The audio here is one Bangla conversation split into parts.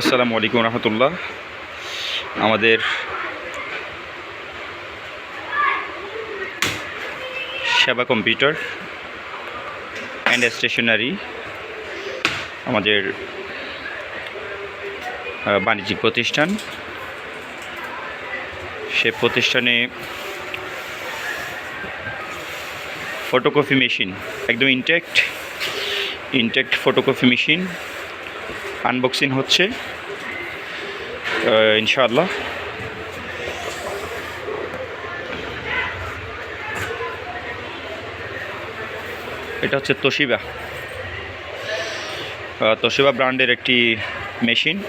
আসসালামু আলাইকুম রহমতুল্লাহ। আমাদের সেবা কম্পিউটার অ্যান্ড স্টেশনারি আমাদের বাণিজ্যিক প্রতিষ্ঠান। সে প্রতিষ্ঠানে ফটোকপি মেশিন একদম intact intact photocopy machine unboxing হচ্ছে। ইনশাআল্লাহ। এটা হচ্ছে তোশিবা। তোশিবা ব্র্যান্ডের একটি মেশিন।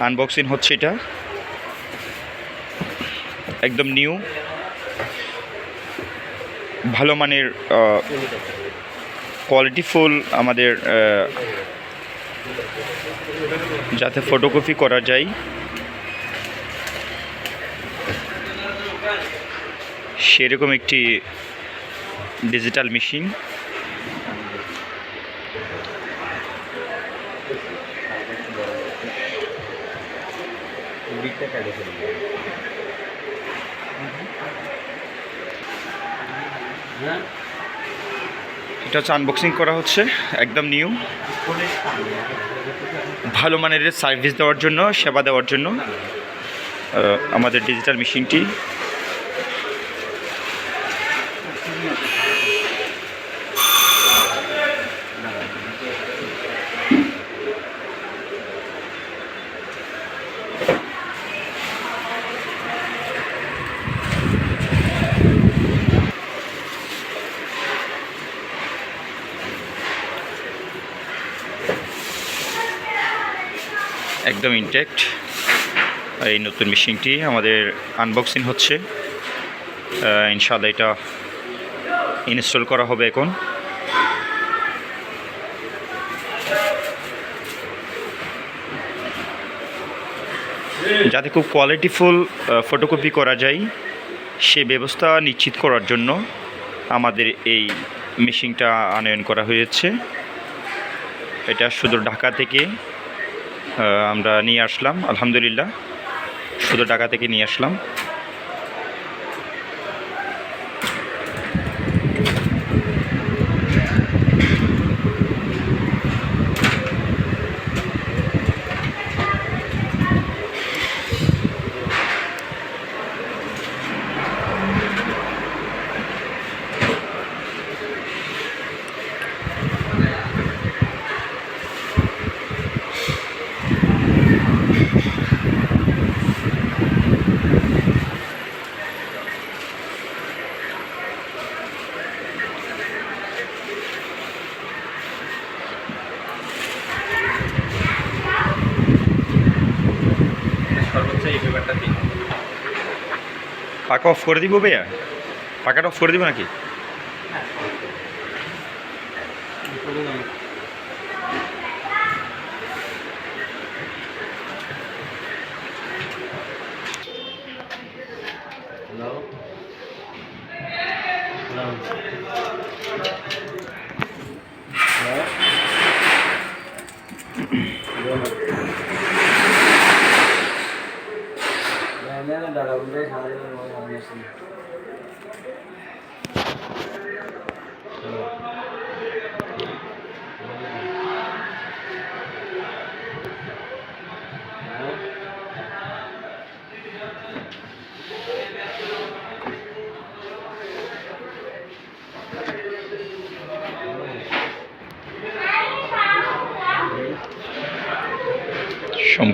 আনবক্সিং হচ্ছে এটা। একদম নিউ। ভালো মানের কোয়ালিটিফুল আমাদের যাতে ফটোকপি করা যায়। সেরকম একটি ডিজিটাল মেশিন এটা হচ্ছে আনবক্সিং করা হচ্ছে, একদম নিউ ভালো মানের সার্ভিস দেওয়ার জন্য, সেবা দেওয়ার জন্য আমাদের ডিজিটাল মেশিনটি একদম ইনটেক্ট এই নতুন মেশিনটি আমাদের আনবক্সিং হচ্ছে। ইনশাআল্লাহ এটা ইনস্টল করা হবে এখন। যাতে খুব কোয়ালিটিফুল ফটোকপি করা যায়, সে ব্যবস্থা নিশ্চিত করার জন্য আমাদের এই মেশিনটা আনয়ন করা হয়েছে। এটা শুধু ঢাকা থেকে আমরা নিয়ে আসলাম আলহামদুলিল্লাহ। শুধু ঢাকা থেকে নিয়ে আসলাম। পাকা অফ করে দিব ভাইয়া? পাকাটা অফ করে দিব নাকি?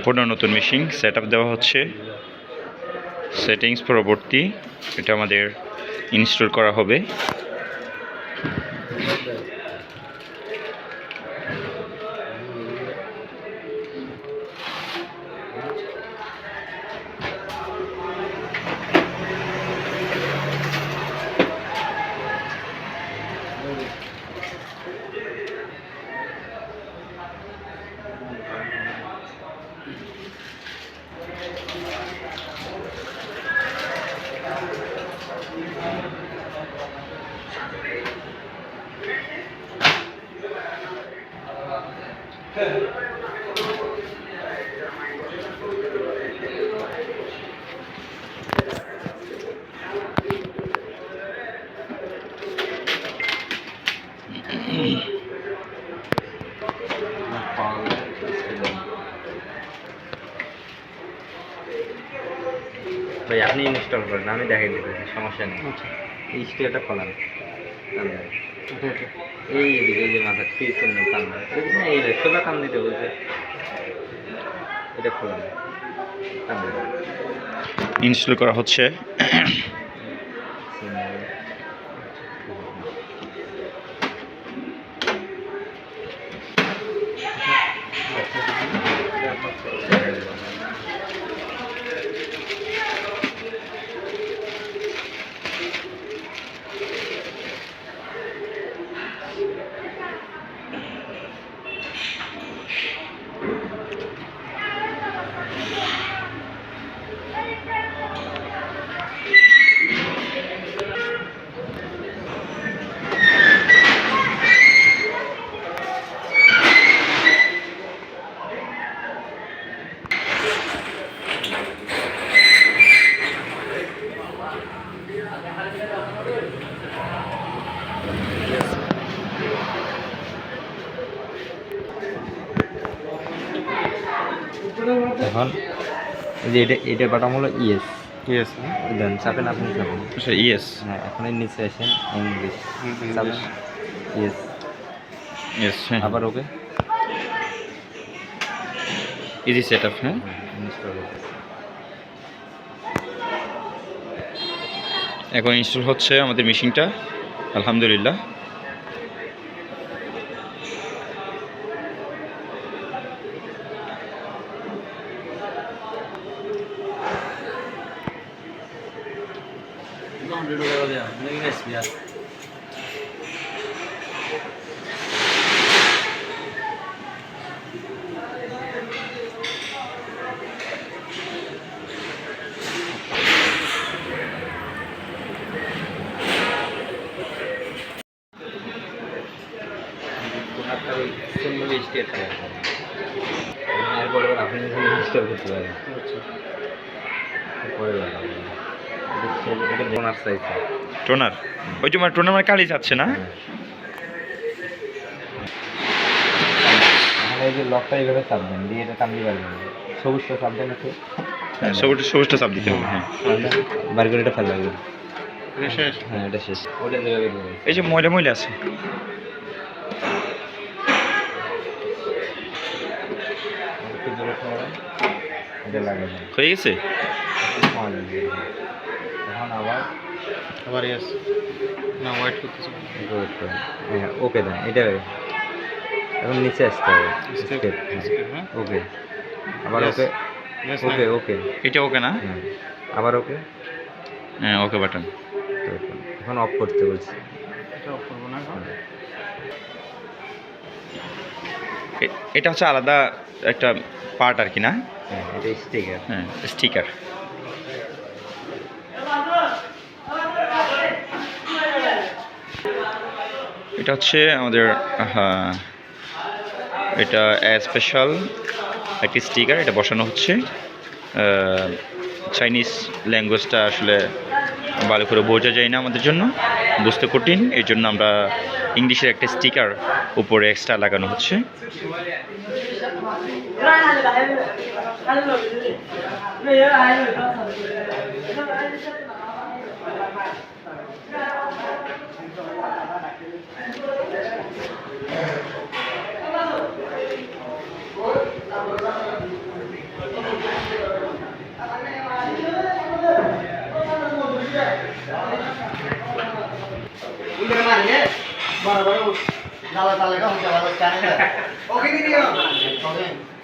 সম্পূর্ণ নতুন মেশিন সেট দেওয়া হচ্ছে। সেটিংস পরবর্তী এটা আমাদের ইনস্টল করা হবে। ইনস্টল করেন আমি দেখাই দিতেছি সমস্যা নেই। আচ্ছা। এই খোলান। এটা এটা এই এদিকে এই যে মাথা ঠিক নেই কান এই যে সোজা কান দিতে বলছে। এটা খোলা ইনস্টল করা হচ্ছে। এখন যে এটা এটা বাটাম হলো ইয়েস। ইয়েস। দেন চাপেন আপনি চাপেন। আচ্ছা ইয়েস। হ্যাঁ এখন এর নিচে আসেন ইংলিশ। চাপেন। ইয়েস। ইয়েস। হ্যাঁ। আবার ওকে? ইজি সেট আপ হ্যাঁ ইনস্টল এখন ইনস্টল হচ্ছে আমাদের মেশিনটা আলহামদুলিল্লাহ আপনার ওই সেমভাবে স্টেট থাকে এরপরে আপনি ইনস্টল করতে পারেন। পরে লাগাবো। এটা এটা বোনাস সাইজ টোনার? ওই যে মানে টোনার মানে কালি যাচ্ছে না? তাহলে এই যে লকটা এইভাবে দিয়ে এটা টান সবুজটা একটু। হ্যাঁ সবুজ সবুজটা চাপ দিতে হবে হ্যাঁ। বার করে এটা ফেলা লাগবে। এটা শেষ? হ্যাঁ এটা শেষ। ওটা এই যে ময়লা ময়লা আছে। এটা লাগাবেন হয়ে গেছে? এখন আবার আবার ইয়েস না ওয়েট করতেছি। wait হ্যাঁ ওকে দেন এটা এখন নিচে আসতে হবে। স্টেপ হ্যাঁ। ওকে আবার. ওকে ওকে ওকে এটা ওকে না? হ্যাঁ। আবার ওকে হ্যাঁ ওকে বাটন এখন অফ করতে বলছি। এটা অফ করব না এটা হচ্ছে আলাদা একটা পার্ট আর কি না? হ্যাঁ হ্যাঁ স্টিকার এটা হচ্ছে আমাদের হ্যাঁ, এটা স্পেশাল একটি স্টিকার এটা বসানো হচ্ছে। চাইনিজ ল্যাঙ্গুয়েজটা আসলে ভালো করে বোঝা যায় না আমাদের জন্য বুঝতে কঠিন। এই জন্য আমরা ইংলিশের একটা স্টিকার উপরে এক্সট্রা লাগানো হচ্ছে। बराबर नाला तालेगा हम चला बस चाहेंगे ओके दीदी ओके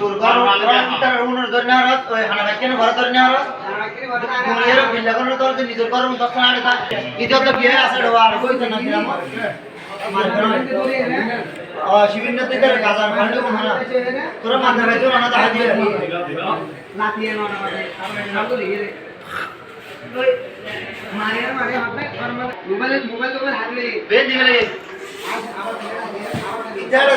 তোর ঘর তার উনার ধরে নেওয়ার হাত ওই হানা ভাই কেন ঘর ধরে নেওয়ার হাত দুনিয়ার বিল্লা কোন তোর যে নিজের ঘর দশ না আড়ে তা ইতো তো বিয়ে আছে আর কই তো না দিলাম শিবির না তেরে গাজার খান্ডে কোন না তোরা মাথা ভাই তোরা না দা দিয়ে না দিয়ে না মানে আমরা না তো লিখে মোবাইল মোবাইল তো হারলে বে দিলে ইতারে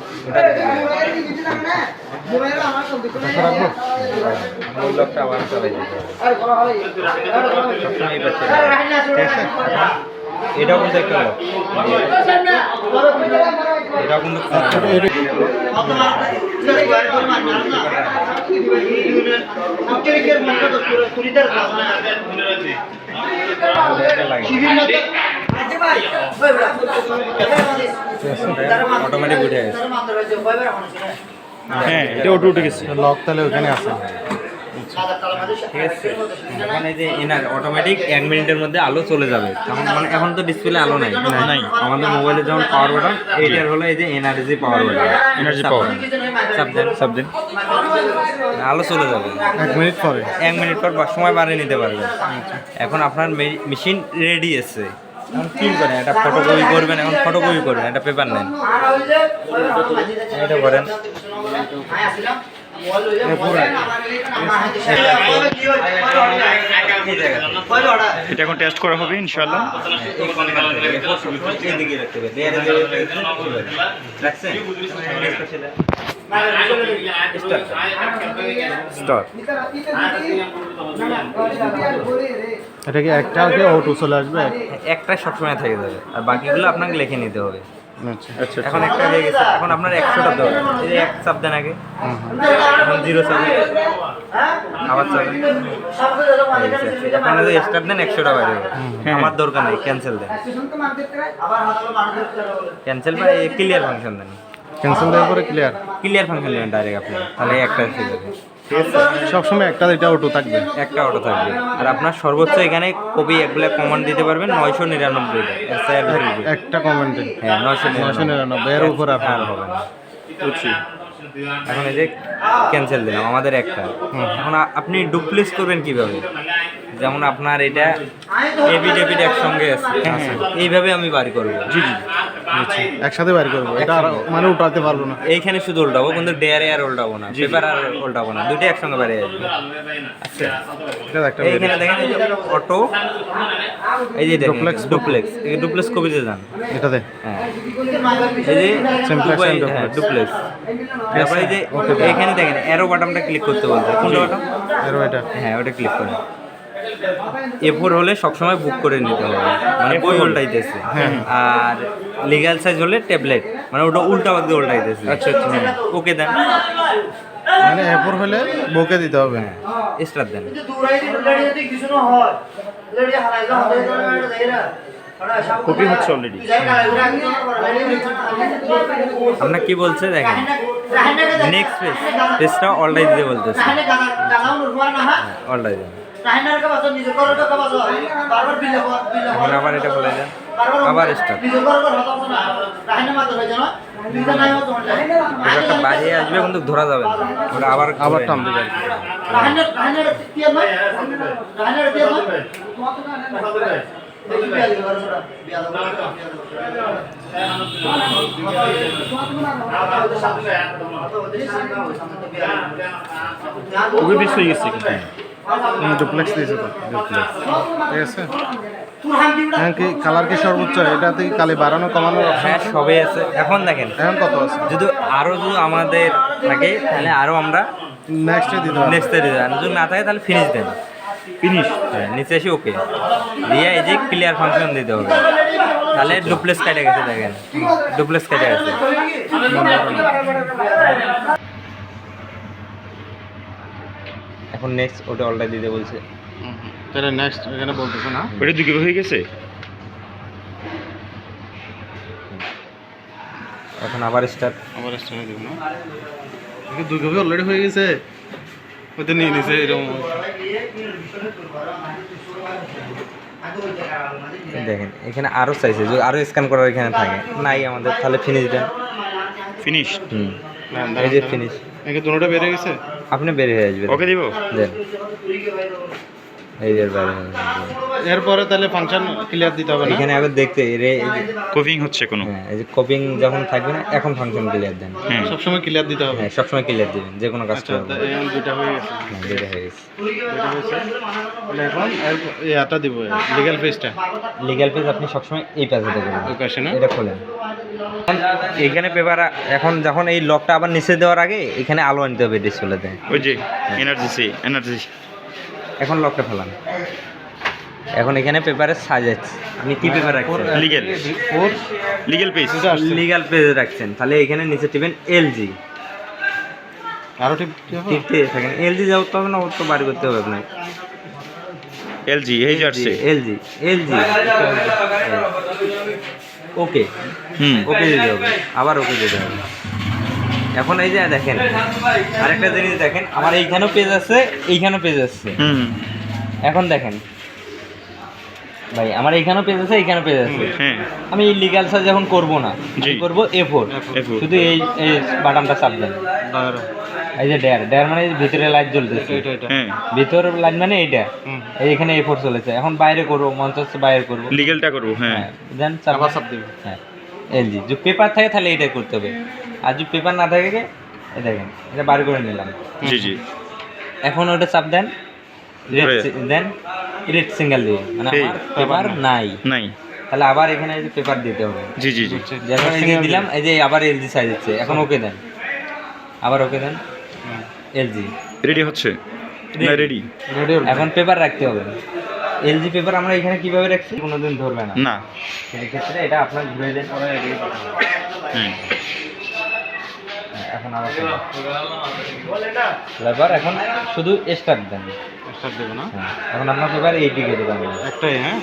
লোকটা আবার চালাই হবে। এটাও কিন্তু একটা এটাও কিন্তু অটোমেটিক উঠে গেছে। হ্যাঁ এটা ওটু উঠে গেছে। লক তাহলে ওখানে আছে। ঠিক আছে এখন এই যে এনার অটোমেটিক এক মিনিটের মধ্যে আলো চলে যাবে তখন মানে এখন তো ডিসপ্লে আলো নাই নাই আমাদের মোবাইলে যেমন পাওয়ার বাটন এইটার হলো এই যে energy power button Energy power। চাপ দেন আলো চলে যাবে এক মিনিট পরে এক মিনিট পর বা সময় বাড়িয়ে নিতে পারবেন এখন আপনার মেশিন রেডি আছে এখন কি করেন একটা ফটোকপি করবেন এখন ফটোকপি করবেন একটা পেপার নেন এটা করেন এটা এখন টেস্ট করা হবে ইনশাল্লাহ এটা কি একটা কি অটো চলে আসবে? একটা সবসময় থেকে যাবে। আর বাকিগুলো আপনাকে লিখে নিতে হবে। আচ্ছা। আচ্ছা এখন একটা হয়ে গেছে। এখন আপনার একশোটা দেওয়া। এই এক চাপ দেন আগে। এখন জিরো চাপ আবার চাপ এখন যদি স্টার্ট দেন একশোটা বাইরে আমার দরকার নেই ক্যান্সেল দেন। ক্যান্সেল বা ক্লিয়ার ফাংশন দেন। ক্যান্সেল দেওয়ার পরে ক্লিয়ার ক্লিয়ার ফাংশন দেবেন ডাইরেক্ট আপনি। তাহলে একটা যাবে সবসময় একটা এটা অটো থাকবে। একটা অটো থাকবে। আর আপনার সর্বোচ্চ এখানে কবি একগুলো কমান্ড দিতে পারবেন নয়শো নিরানব্বই একটা কমেন্টে হ্যাঁ নয়শো নয়শো নিরানব্বই এর উপর আর হবে না। এখন এই যে ক্যান্সেল দিলাম আমাদের একটা। এখন আপনি ডুপ্লিস করবেন কীভাবে? যেমন আপনার এটা এবি ডেবিট একসঙ্গে আছে। এইভাবে আমি বাড়ি করব। জি জি একসাথে বাইর করব। এটা আর মানে উঠাতে পারব না। এইখানে শুধু উল্টাবো কিন্তু ডেয়ারে আর উল্টাবো না। পেপার আর উল্টাবো না। দুটোই একসঙ্গে বাইরে আসবে। আচ্ছা। এটা একটা এইখানে দেখেন এই অটো এই যে দেখেন Duplex ডুপ্লেক্স এই ডুপ্লেক্স কপিতে যান। এটাতে হ্যাঁ। এই যে and হ্যাঁ, duplex তারপরে এই যে এখানে দেখেন অ্যারো বাটনটা ক্লিক করতে বলছে। কোনটা বাটন এর এটা। হ্যাঁ ওটা ক্লিক করেন এফোর হলে সবসময় বুক করে নিতে হবে। মানে বই উল্টাইতেছে। আর লিগাল সাইজ হলে ট্যাবলেট মানে ওটা উল্টা বাদ দিয়ে উল্টাইতেছে। আচ্ছা আচ্ছা ওকে দেন মানে এরপর হলে বকে দিতে হবে স্টার দেন কপি হচ্ছে অলরেডি আপনার কি বলছে দেখেন? নেক্সট পেজ পেজটা অলটাই দিতে বলতেছে। অলটাই দেন এখন আবার এটা বলে দেন। আবার স্টার একটা বাড়িয়ে আসবে কিন্তু ধরা যাবে ওটা আবার আবার ঘুরে টান নেবে। দিবে হয়ে? গেছে ডুপ্লেক্স দিয়েছে তো ঠিক আছে? এখন কি কালার কি সর্বোচ্চ? এটা থেকে কালি বাড়ানো কমানোর হ্যাঁ সবই আছে। এখন দেখেন এখন কত আছে? যদি আরও যদি আমাদের থাকে তাহলে আরও আমরা নেক্সটে দিতে হবে নেক্সট দেন যদি না থাকে তাহলে ফিনিশ দেন। ফিনিশ হ্যাঁ নিচে এসে ওকে দিয়ে এই যে ক্লিয়ার ফাংশন দিতে হবে। তাহলে ডুপ্লেস কেটে গেছে দেখেন। ডুপ্লেস কেটে গেছে এখন নেক্সট ওটা অলটা দিতে বলছে। তাহলে নেক্সট এখানে বলতেছে না? ওটা দুই হয়ে গেছে? এখন আবার স্টার্ট আবার স্টার্ট দিব না? এটা দুই কপি অলরেডি হয়ে গেছে। ওইটা নিয়ে নিছে এরকম। দেখেন এখানে আরও চাইছে যদি আরও স্ক্যান করার এখানে থাকে। নাই আমাদের তাহলে ফিনিশ দেন। ফিনিশ হুম। এই যে ফিনিশ নাকি দুটোটা বেড়ে গেছে? আপনি বের হয়ে আসবেন। ওকে দিব? দেন। এই যে বাইরে হয়ে। এরপরে তাহলে ফাংশন ক্লিয়ার দিতে হবে না? এখানে আবার দেখতে রে এই যে- কোভিং হচ্ছে কোনো? হ্যাঁ এই যে কপিং যখন থাকবে না এখন ফাংশন ক্লিয়ার দেন। হ্যাঁ। সবসময় ক্লিয়ার দিতে হবে। হ্যাঁ সবসময় ক্লিয়ার দিবেন যে কোনো কাজ করবেন এখন দুইটা হয়ে গেছে। হ্যাঁ দুইটা হয়ে গেছে। তাহলে এখন ইয়াটা দিব লিগ্যাল পেজটা লিগ্যাল পেজ আপনি সবসময় এই পেজে দেখবেন। ওই পাশে না? এটা খোলেন। এখানে পেপার এখন যখন এই লকটা আবার নিচে দেওয়ার আগে এখানে আলো আনতে হবে ডিসপ্লেতে ওই যে এনার্জি সি এনার্জি এখন লকটা ফেলান। এখন এখানে পেপারে সাজাচ্ছে আপনি কি পেপার রাখছেন? লিগেল ফোর লিগেল পেজ লিগ্যাল পেজে রাখছেন। তাহলে এখানে নিচে টিপেন এলজি আরও ঠিক কি হবে? টিপতে থাকেন। এলজি যাও তো হবে না ওর তো বাড়ি করতে হবে আপনার এলজি এই যে আসছে। এলজি এলজি ওকে হুম। ওকে দিতে হবে। আবার ওকে দিতে হবে। এখন এই যে দেখেন আরেকটা জিনিস দেখেন। আমার এইখানেও পেজ আছে এইখানেও পেজ আছে। হুম। এখন দেখেন ভাই আমার এইখানেও পেজ আছে এইখানেও পেজ আছে। হ্যাঁ আমি লিগাল সার্চ যখন করব না। করব এ ফোর শুধু এই এই বাটনটা চাপ দেন। এই যে ডেয়ার ডেয়ার মানে ভিতরে লাইট জ্বলতেছে। এটা এটা হ্যাঁ। ভিতর লাইট মানে এইটা। এই এখানে এ ফোর চলেছে। এখন বাইরে করব মঞ্চ বাইরে করব। লিগেলটা করব হ্যাঁ। হ্যাঁ দেন চাপ চাপ দিবে। হ্যাঁ। এলজি যদি পেপার থাকে তাহলে এটা করতে হবে। আর যদি পেপার না থাকে এই দেখেন এটা বার করে নিলাম। জি জি। এখন ওটা চাপ দেন। দেন রেড সিঙ্গেল দিয়ে। মানে আমার পেপার নাই। নাই। তাহলে আবার এখানে এই যে পেপার দিতে হবে। জি জি জি। যখন এই দিলাম এই যে আবার এলজি সাইজ হচ্ছে এখন ওকে দেন। আবার ওকে দেন। এলজি রেডি হচ্ছে? না রেডি রেডি এখন পেপার রাখতে হবে। এলজি পেপার আমরা এখানে কীভাবে রাখছি? কোনোদিন ধরবে না। না। সেই ক্ষেত্রে এটা আপনার ঘুরে দেন। হুম। এখন আবার পেপার এখন শুধু স্টার্ট দেন। দেবো না? হ্যাঁ। এখন আপনার পেপার এই দিকে একটাই হ্যাঁ?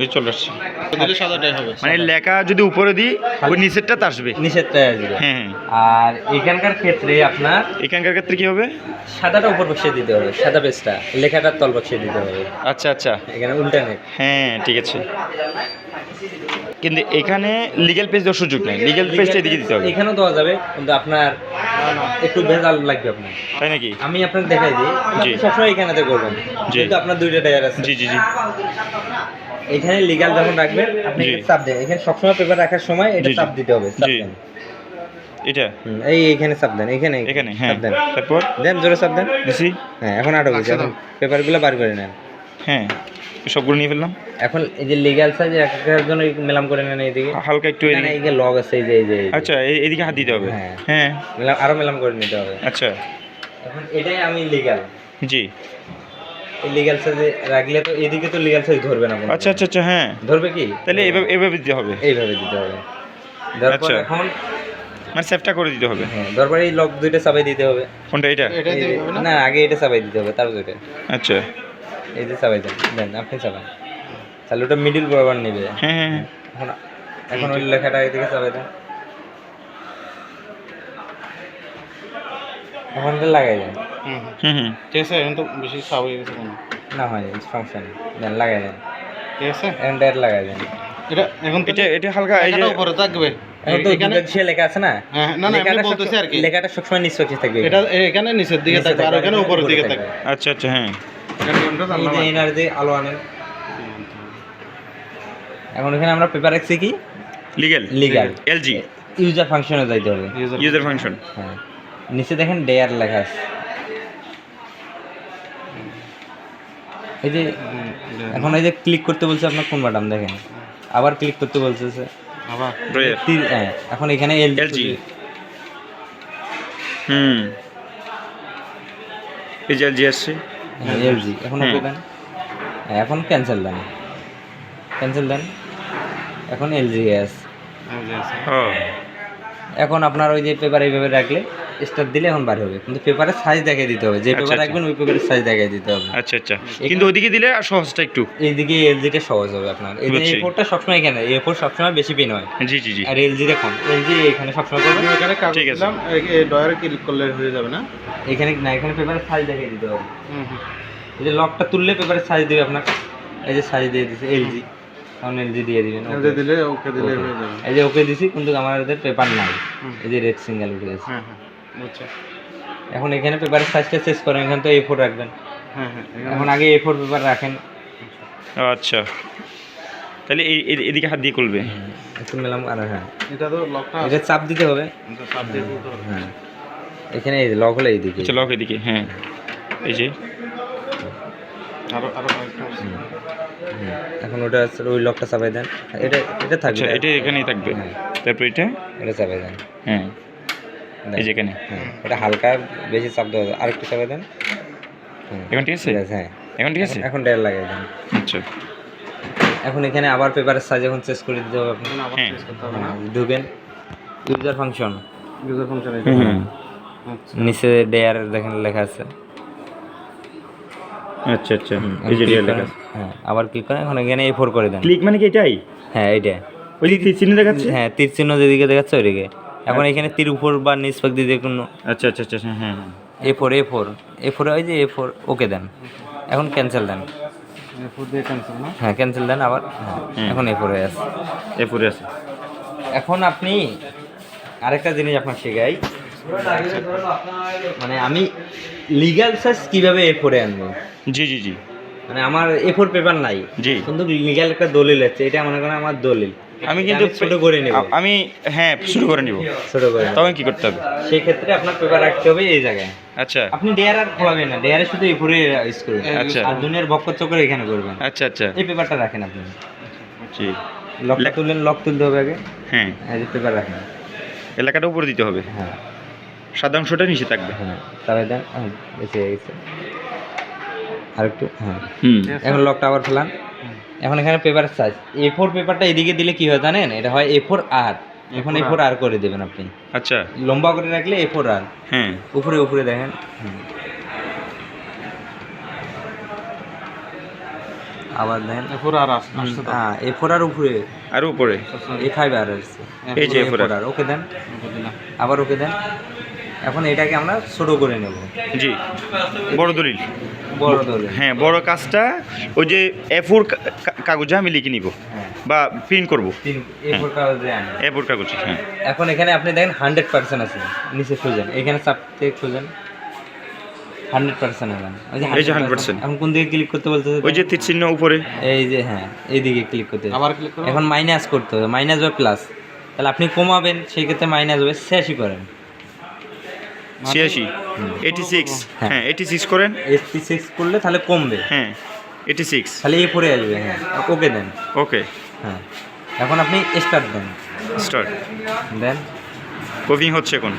ওই চলে আসছে। দিলে সাদাটাই হবে। মানে লেখা যদি উপরে দিই ওই নিচেরটা তো আসবে। আসবে। হ্যাঁ হ্যাঁ। আর এখানকার ক্ষেত্রে আপনার এখানকার ক্ষেত্রে কি হবে? সাদাটা উপর বসিয়ে দিতে হবে সাদা পেজটা লেখাটার তল বসিয়ে দিতে হবে। আচ্ছা আচ্ছা। এখানে উল্টা নেই। হ্যাঁ ঠিক আছে। কিন্তু এখানে লিগেল পেজ দেওয়ার সুযোগ নেই। লিগেল পেজটা এদিকে দিতে হবে। এখানেও দেওয়া যাবে কিন্তু আপনার একটু ভেজাল লাগবে আপনার। তাই নাকি? আমি আপনাকে দেখাই দিই। জি। সবসময় এখানেতে করবেন। জি। কিন্তু আপনার দুইটা টায়ার আছে। জি জি জি। এখানে লিগাল যখন রাখবেন আপনি এটা চাপ দেন। এখানে সবসময় পেপার রাখার সময় এটা। চাপ দিতে হবে চাপ। দেন। এটা? এই এখানে চাপ দেন এখানে এখানে হ্যাঁ। চাপ দেন। তারপর? দেন জোরে চাপ দেন। দিছি। হ্যাঁ এখন আটক হয়েছে এখন পেপারগুলো বার করে নেন। হ্যাঁ সবগুলো নিয়ে ফেললাম। এখন এই যে লিগাল সাইজ একটার জন্য মেলাম করে নেন এইদিকে। হালকা একটু না, এই যে লগ আছে এই যে এই যে আচ্ছা এ- এদিকে হাত দিতে হবে? হ্যাঁ। হ্যাঁ। মেলাম আরও মেলাম করে নিতে হবে। আচ্ছা। এখন এটাই আমি লিগাল জি। এই লিগাল সাইজে রাখলে তো এদিকে তো লিগাল সাইজ ধরবে না আচ্ছা আচ্ছা আচ্ছা হ্যাঁ। ধরবে কি? তাহলে এভাবে এভাবে দিতে হবে। এইভাবে দিতে হবে। আচ্ছা। এখন মানে সেফটা করে দিতে হবে। হ্যাঁ তারপর এই লক দুইটা চাপাই দিতে হবে। কোনটা এটা? এটা এই হবে না? না আগে এটা চাপাই দিতে হবে তারপর এটা। আচ্ছা। এই যে চাপাই দেন দেন আপনি চাপান তাহলে ওটা মিডিল বরাবর নেবে। হ্যাঁ হ্যাঁ হ্যাঁ। এখন এখন ওই লেখাটা এদিকে চাপাই দেন। এখন এটা লাগাই দেন। হুম ঠিক আছে এখন তো বেশি হয়ে গেছে না। হয় সমস্যা নেই দেন লাগাই দেন। ঠিক আছে? এখন ডাইরেক্ট লাগাই দেন। এটা এখন এটা এটা হালকা এই যে উপরে থাকবে। এখন লেখা আছে না হ্যাঁ, না, না, এমনি লেখাটা বলতেছি আর কি। সবসময়- লেখাটা সবসময় নিচ থাকবে। এটা এখানে নিচের দিকে থাকবে আর উপরের দিকে। থাকবে। আচ্ছা আচ্ছা হ্যাঁ। এনার্জি আলো আনেন। এখন এখানে আমরা পেপার রাখছি কি? লিগেল লিগাল এলজি ইউজার ফাংশনে যাইতে হবে। ইউজার ফাংশন হ্যাঁ। নিচে দেখেন ডেয়ার লেখা আছে। এই যে এখন এই যে ক্লিক করতে বলছে আপনার কোন বাটন দেখেন? আবার ক্লিক করতে বলছে আবার? হ্যাঁ এখন এখানে এল LG হুম। এই যে এলজি আসছে। এলজি। এখন ওকে। দেন হ্যাঁ, এখন ক্যান্সেল দেন। ক্যান্সেল দেন। এখন এলজি এস এই যে আছে। ও। এখন আপনার ওই যে পেপার এইভাবে রাখলে স্টার দিলে এখন বার হবে। কিন্তু পেপারের সাইজ দেখিয়ে দিতে হবে। যে আচ্ছা, পেপার আচ্ছা। রাখবেন ওই পেপারের সাইজ দেখিয়ে দিতে হবে। আচ্ছা আচ্ছা। কিন্তু ওইদিকে দিলে আর সহজটা একটু? এইদিকে এলজিটা সহজ হবে আপনার। এই বুঝছি। ফোরটা সবসময় এখানে। এ ফোর সবসময় বেশি পিন হয়। জি জি জি। আর এলজি দেখুন এলজি এখানে সবসময় করবেন। আমি ওখানে কাগজ ঠিক আছে। দিলাম এই ডয়ারে ক্লিক করলে হয়ে যাবে না? এখানে না এখানে পেপারের সাইজ দেখিয়ে দিতে হবে। হুম হুম। এই যে লকটা তুললে পেপারের সাইজ দিবে আপনার এই যে সাইজ দিয়ে দিছে এলজি। এলজি দিয়ে দিবেন এই যে দিলে ওকে দিলে হয়ে যাবে। এই যে ওকে দিছি কিন্তু আমাদের পেপার নাই। এই যে রেড সিঙ্গেল উঠে গেছে। হ্যাঁ হ্যাঁ। বুঝছি। এখন এখানে পেপারের সাইজটা চেস করেন এখানে তো এ ফোর রাখবেন। হ্যাঁ হ্যাঁ এখন আগে এ ফোর পেপার রাখেন। আচ্ছা। তাহলে এই এদিকে হাত দিয়ে খুলবে। একটু মেলাম আর হ্যাঁ। এটা তো লকটা এটা চাপ দিতে হবে। এটা চাপ দিয়ে হবে। হ্যাঁ। এখানে এই লক হলে এইদিকে। আচ্ছা লক এদিকে হ্যাঁ। এই যে। আরও আরও। এখন ওটা ওই লকটা চাপাই দেন। এটা এটা থাকবে। আচ্ছা এটা এখানেই থাকবে। হ্যাঁ। তারপর এটা? এটা চাপাই দেন। হ্যাঁ। এই যে এখানে। হ্যাঁ এটা হালকা বেশি চাপ দেওয়া যায়। আরেকটু চাপাই দেন। এখন ঠিক আছে? হ্যাঁ। এখন ঠিক আছে? এখন ডেয়ার লাগাই দেন। আচ্ছা। এখন এখানে আবার পেপারের সাইজ এখন চেস করে দিতে হবে আপনি এখানে আবার হ্যাঁ। চেঞ্জ করতে হবে না? ঢুকেন। ইউজার ফাংশন ইউজার ফাংশন আচ্ছা। নিচে ডেয়ার দেখেন লেখা আছে। আচ্ছা আচ্ছা। এই যে করেন। লেখা হ্যাঁ আবার ক্লিক করেন। এখন এখানে এ ফোর করে দেন। ক্লিক মানে কি এটাই? হ্যাঁ এইটা ওই যে তীর চিহ্ন দেখাচ্ছে? হ্যাঁ তীর চিহ্ন যেদিকে দেখাচ্ছে ওইদিকে। এখন এখানে তীর উপর বা নিচ পাক দিয়ে কোনো আচ্ছা আচ্ছা আচ্ছা হ্যাঁ হ্যাঁ হ্যাঁ। A four A four A four ওই যে এ ফোর ওকে দেন এখন ক্যান্সেল দেন হ্যাঁ ক্যান্সেল দেন আবার হ্যাঁ। এখন এ ফোর হয়ে আছে এ ফোরে আছে। এখন আপনি আরেকটা জিনিস আপনার শেখাই। মানে আমি লিগ্যাল সাইজ কীভাবে এ ফোরে আনব? জি জি জি। মানে আমার এ ফোর পেপার নাই। জি। কিন্তু লিগ্যাল একটা দলিল আছে এটা মনে করেন আমার দলিল। আমি কিন্তু ছোট করে নেব। আমি হ্যাঁ শুরু করে নিব। ছোট করে। তখন কি করতে হবে? সেই ক্ষেত্রে আপনার পেপার রাখতে হবে এই জায়গায়। আচ্ছা। আপনি ডেয়ার আর খোলাবেন না। ডেয়ারে শুধু এই ইউজ করবেন। আচ্ছা। আর দুনিয়ার বক্কর চক্কর এখানে করবেন। আচ্ছা আচ্ছা। এই পেপারটা রাখেন আপনি। জি। লকটা তুললেন লক তুলতে হবে আগে। হ্যাঁ। এই যে পেপার রাখেন। এলাকাটা উপরে দিতে হবে। হ্যাঁ। সাদা অংশটা নিচে থাকবে। হ্যাঁ তাহলে দেন। হ্যাঁ, বেঁচে গেছে। আর একটু হ্যাঁ। হুম। এখন লকটা আবার ফেলান। এখন এখানে পেপার সাইজ এ ফোর পেপারটা এদিকে দিলে কি হয় জানেন? এটা হয় এ ফোর আর এখন এ ফোর আর করে দেবেন আপনি। আচ্ছা। লম্বা করে রাখলে এ ফোর আর হ্যাঁ। উপরে উপরে দেখেন। আবার দেখেন। এরপর আর আসছে হ্যাঁ এ ফোর আর উপরে। আর উপরে? এ ফাইভ আর আসছে এই যে A4 আর ওকে দেন। আবার ওকে দেন। এখন এটাকে আমরা ছোট করে নেব। জি। বড় দলিল। হ্যাঁ বড় কাজটা ওই যে এ ফোর কাগজে আমি লিখে নিব হ্যাঁ। বা প্রিন্ট করব। এ ফোর কাগজে হ্যাঁ। এখন এখানে আপনি দেখেন হান্ড্রেড পার্সেন্ট আছে নিচে খুঁজেন। এখানে চাপতে খুঁজেন। হান্ড্রেড পার্সেন্ট হলেন ওই এই যে 100% 100% এখন কোন দিকে ক্লিক করতে বলতেছে ওই যে তীর চিহ্ন উপরে। এই যে হ্যাঁ এইদিকে ক্লিক করতে। হবে। আবার ক্লিক এখন মাইনাস করতে হবে। মাইনাস বা প্লাস তাহলে আপনি কমাবেন সেই ক্ষেত্রে মাইনাস হবে। শেষই করেন। ছিয়াশি। এইটি সিক্স হ্যাঁ। হ্যাঁ এইটি সিক্স করেন। এইচপি সিক্স করলে তাহলে কমবে। হ্যাঁ এইটি সিক্স তাহলে এ পরে আসবে হ্যাঁ। ওকে দেন। ওকে। হ্যাঁ। এখন আপনি স্টার্ট দেন। স্টার্ট দেন। কপিং হচ্ছে এখন।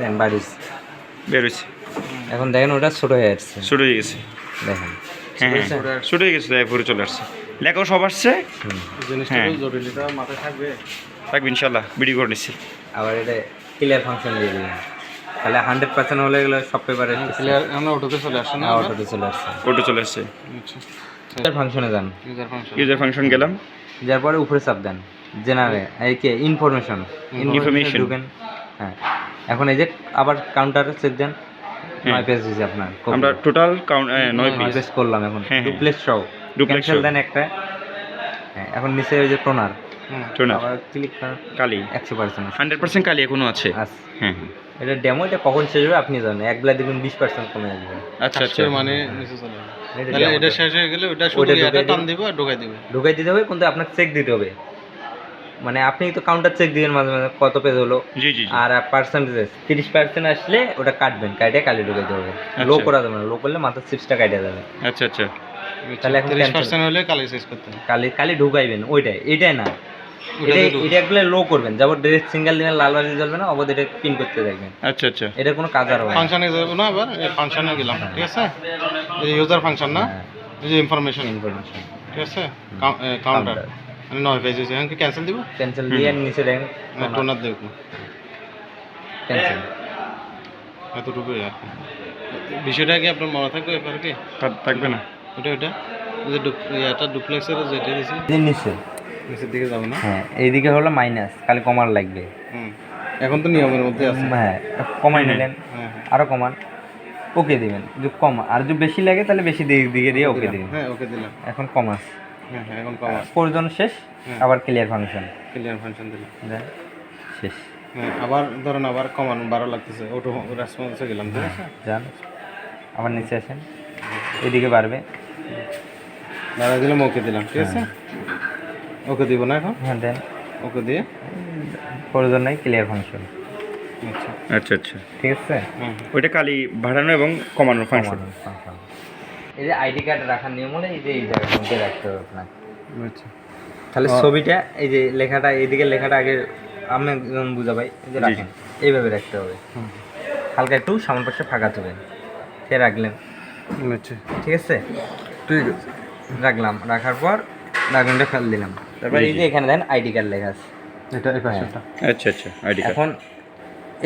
দেন বাড়িস। বেরোচ্ছে এখন দেখেন ওটা ছোট হয়ে যাচ্ছে শুরু হয়ে গেছে। দেখেন। হ্যাঁ? হ্যাঁ। গেছে এরপরে চলে আসছে। লেখাও সব আসছে। হ্যাঁ। তো মাথায় থাকবে। থাকবে ইনশাল্লাহ বিডি করে নিচ্ছি। আবার এটা ক্লিয়ার ফাংশন দিয়ে তাহলে হান্ড্রেড পার্সেন্ট হলে গেলে সব পেপারে ক্লিয়ার আমরা ওটাতে চলে আসছে না অটোতে চলে আসছে ওটা চলে আসছে। আচ্ছা। ফাংশনে যান। ইউজার ফাংশন গেলাম। যার পরে উপরে চাপ দেন। জেনারে এই কে ইনফরমেশন ইনফরমেশন Information. ঢুকেন। হ্যাঁ। এখন এই যে আবার কাউন্টারে চেক দেন। নয় পেজ দিয়েছে আপনার আমরা টোটাল কাউন্ট নয় পেজ করলাম এখন। হ্যাঁ, হ্যাঁ। ডুপ্লেক্স সহ। দেন একটা। হ্যাঁ এখন নিচে ওই যে টোনার হুম টোনার ক্লিক কালি। একশো পার্সেন্ট হান্ড্রেড পার্সেন্ট কালি এখনও আছে। হ্যাঁ হ্যাঁ। এটা ডেমো এটা কখন শেষ হবে আপনি জানেন। এক বেলা দেখবেন বিশ পার্সেন্ট কমে আসবে। আচ্ছা আচ্ছা। মানে নিচে এটা তাহলে demo এটা টা। শেষ হয়ে গেলে ওটা শুধু ওটা এটা ঢুকাই টান দিবে। দিবে আর ঢোকাই দিবে। ঢুকাই দিতে হবে কিন্তু আপনার চেক দিতে হবে। মানে আপনি তো কাউন্টার চেক দিবেন মাঝে মাঝে কত পেজ হলো। জি জি আর পার্সেন্টেজ তিরিশ পার্সেন্ট আসলে ওটা কাটবেন কাটে কালি ঢুকাইতে হবে লো আচ্ছা। করা যাবে না লো করলে মাথার চিপসটা কাটে যাবে। আচ্ছা আচ্ছা। তাহলে এখন। পার্সেন্ট হলে কালি শেষ করতে কালি কালি ঢুকাইবেন ওইটাই এটাই না। এটা ঢুক- লো করবেন যাব ডিরেক্ট সিঙ্গেল দিনে লাল বাজি জ্বলবে না অবধ এটা পিন করতে থাকবেন আচ্ছা আচ্ছা। এটা কোনো কাজ আর হবে। ফাংশনে যাব না এবার ফাংশনে গেলাম ঠিক আছে? ইউজার ফাংশন না? হ্যাঁ, যে ইনফরমেশন ইনফরমেশন ঠিক আছে? কাউন্টার মানে নয় পেজ হয়েছে এখন কি ক্যান্সেল দিব ক্যান্সেল দিয়ে নিচে দেখেন না টোনার দেখব। ক্যান্সেল এতটুকুই আর। বিষয়টা কি আপনার মনে থাকবে এবার কি থাকবে না। ওটা ওটা যে ডুপ- ইয়াটা ডুপ্লেক্সের যেটা দিয়েছি। নিচে। নিচের দিকে যাব না? হ্যাঁ এইদিকে হলো মাইনাস খালি কমার লাগবে। হুম। এখন তো নিয়মের মধ্যে আছে। হ্যাঁ কমাই নিলেন। হ্যাঁ হ্যাঁ। আরও কমান। ওকে দিবেন। যদি কম আর যদি বেশি লাগে তাহলে বেশি দিকে দিকে দিয়ে ওকে দিবেন। হ্যাঁ ওকে দিলাম। এখন কম আছে হ্যাঁ হ্যাঁ এখন কম আছে প্রয়োজন শেষ হ্যাঁ। আবার ক্লিয়ার ফাংশন ক্লিয়ার ফাংশন দিলাম। শেষ। হ্যাঁ আবার ধরেন আবার কমানো বারো লাগতেছে অটো রেসপন্সে গেলাম ঠিক আছে? যান। আবার নিচে আসেন। এদিকে বাড়বে। দাদা দিলাম ওকে দিলাম ঠিক আছে? ওকে দিব না এখন? হ্যাঁ দেন। ওকে দিয়ে? প্রয়োজন নেই ক্লিয়ার ফাংশন আচ্ছা। আচ্ছা আচ্ছা। ঠিক আছে? ওইটা কালি বাড়ানো এবং কমানোর ফাংশন। এই যে আইডি কার্ড রাখার নিয়ম হলে এই যে এই জায়গার মধ্যে রাখতে হবে আপনার আচ্ছা। তাহলে ছবিটা এই যে লেখাটা এইদিকে লেখাটা আগে আমি একজন বুঝাবাই এই যে রাখেন। এইভাবে রাখতে হবে। হালকা একটু সামনের পাশে ফাঁকা দেবেন সে রাখলেন। আচ্ছা। ঠিক আছে? ঠিক আছে। রাখলাম। রাখার পর ডাকুমেন্টটা ফেল দিলাম। তারপর এই যে এখানে দেন আইডি কার্ড লেখা আছে। এটা এই পাশেরটা। আচ্ছা আচ্ছা আইডি কার্ড। এখন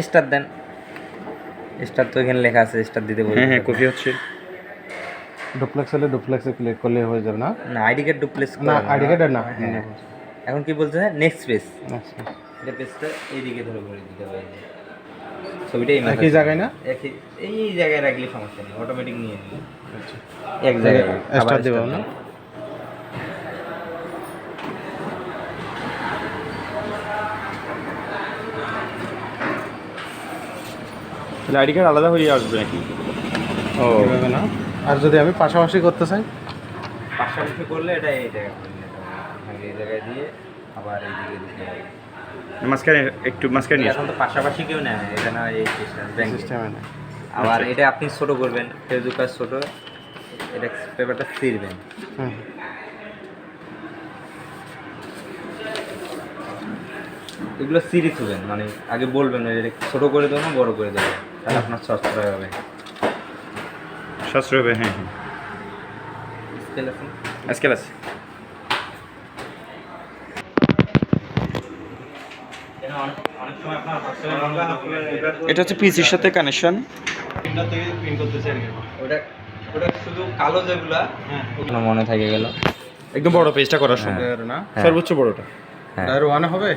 স্টার দেন। স্টার তো এখানে লেখা আছে স্টার দিতে বলতে হ্যাঁ হ্যাঁ কপি হচ্ছে। ডুপ্লেক্স হলে ডুপ্লেক্সে ক্লিক করলে হয়ে যাবে না? না আইডি কার্ড ডুপ্লেক্স না আইডি কার্ড না। হ্যাঁ। এখন কি হয় নেক্সট পেজ আচ্ছা এটা পেজটা এইদিকে ধরে করে দিতে হবে। ছবিটা এই একই জায়গায় না? একই এই জায়গায় রাখলে সমস্যা নেই অটোমেটিক নিয়ে নিবে আচ্ছা। এক জায়গায় স্টার দেবো না। তাহলে আইডি কার্ড আলাদা হয়ে আসবে নাকি? ও। না? আর যদি আমি পাশাপাশি করতে চাই? পাশাপাশি করলে এটা এই জায়গায় এই জায়গায় দিয়ে আবার এই দিকে দিতে হবে মাঝখানে একটু মাঝখানে নিয়ে এখন তো পাশাপাশি কেউ নেয় না, এটা না এই সিস্টেম ব্যাংকে সিস্টেমে না আবার এটা আপনি ছোট করবেন ফেসবুক কাজ ছোট এটা পেপারটা ছিঁড়বেন এগুলো সিরিজ হবেন মানে আগে বলবেন এটা ছোট করে দেবো না বড় করে দেবো। তাহলে আপনার সাশ্রয় হবে সাশ্রয় হবে হ্যাঁ হ্যাঁ। স্কেল আছে? সময় এটা হচ্ছে পিসির সাথে কানেকশন হ্যাঁ। মনে থাকে গেল। একদম বড় পেজটা করার সময় এর না? হ্যাঁ। সর্বোচ্চ বড়টা। হ্যাঁ আর ওয়ান হবে?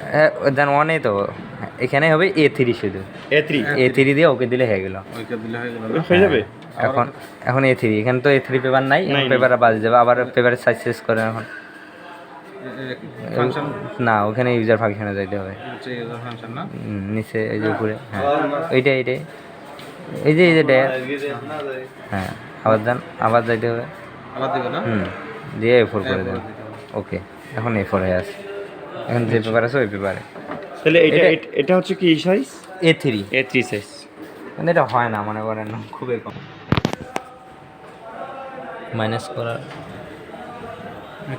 দেন ওয়ানেই তো। এখানে হবে এ থ্রি শুধু। এ থ্রি এ থ্রি দিয়ে ওকে দিলে হয়ে গেল। দিলে হয়ে গেল। হয়ে যাবে? এখন এখন এ থ্রি এখানে তো এ থ্রি পেপার নাই। পেপারটা বাজে যাবে। আবার পেপারের সাইজ শেষ করে এখন। না ওখানে ইউজার ফাংশনে যাইতে হবে। হচ্ছে ইউজার ফাংশন না? হুম, নিচে এই যে উপরে হ্যাঁ। এইটাই এইটাই এই যে এই যে ড্যাশ হ্যাঁ আবার দেন আবার যাইতে হবে। আবার দিব না? হুম দিয়ে এ ফোর করে দেন। ওকে এখন এ ফোর হয়ে আছে এখন যে পেপার আছে ওই পেপারে তাহলে এটা এটা- হচ্ছে কি size A three A three size মানে এটা হয় না মনে করেন খুবই কম। মাইনাস করার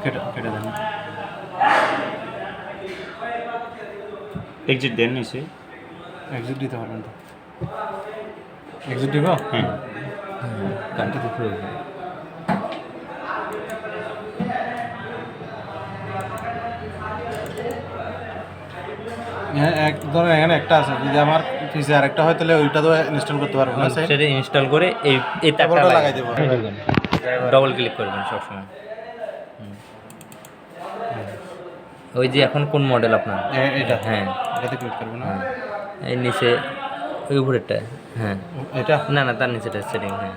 কেটে কেটে দেন। এক্সিট দেন নিচে। এক্সিট দিতে পারবেন তো। এক্সিট দিব? হ্যাঁ কানটা তো হ্যাঁ এক ধরেন এখানে একটা আছে যদি আমার পিসে আরেকটা হয় তাহলে ওইটা তো ইনস্টল করতে পারব না সেটা ইনস্টল করে এই এই তারটা লাগাই দেবো। ডবল ক্লিক করবেন সবসময়। হুম। ওই যে এখন কোন মডেল আপনার? এটা হ্যাঁ। এটাতে ক্লিক করব না। হ্যাঁ। এই নিচে ওই উপরেরটা হ্যাঁ। এটা? না না তার নিচেটা সেটিং হ্যাঁ।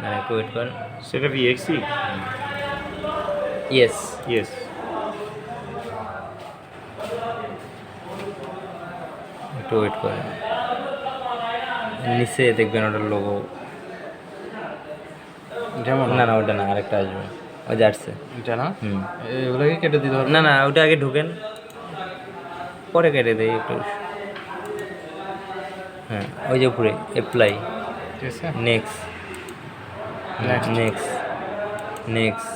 মানে একটু ওয়েট করেন। সেটা ভিএক্সি ইয়েস ইয়েস একটু ওয়েট করেন। নিচে দেখবেন ওটার লোগো যেমন না না ওটা না আরেকটা আসবে। ওই যে আসছে। এটা না? হুম। এগুলোকে কেটে দিতে পারব না না ওটা আগে ঢুকেন। পরে কেটে দেয় একটু। হ্যাঁ ওই যে উপরে অ্যাপ্লাই ঠিক আছে। Next next next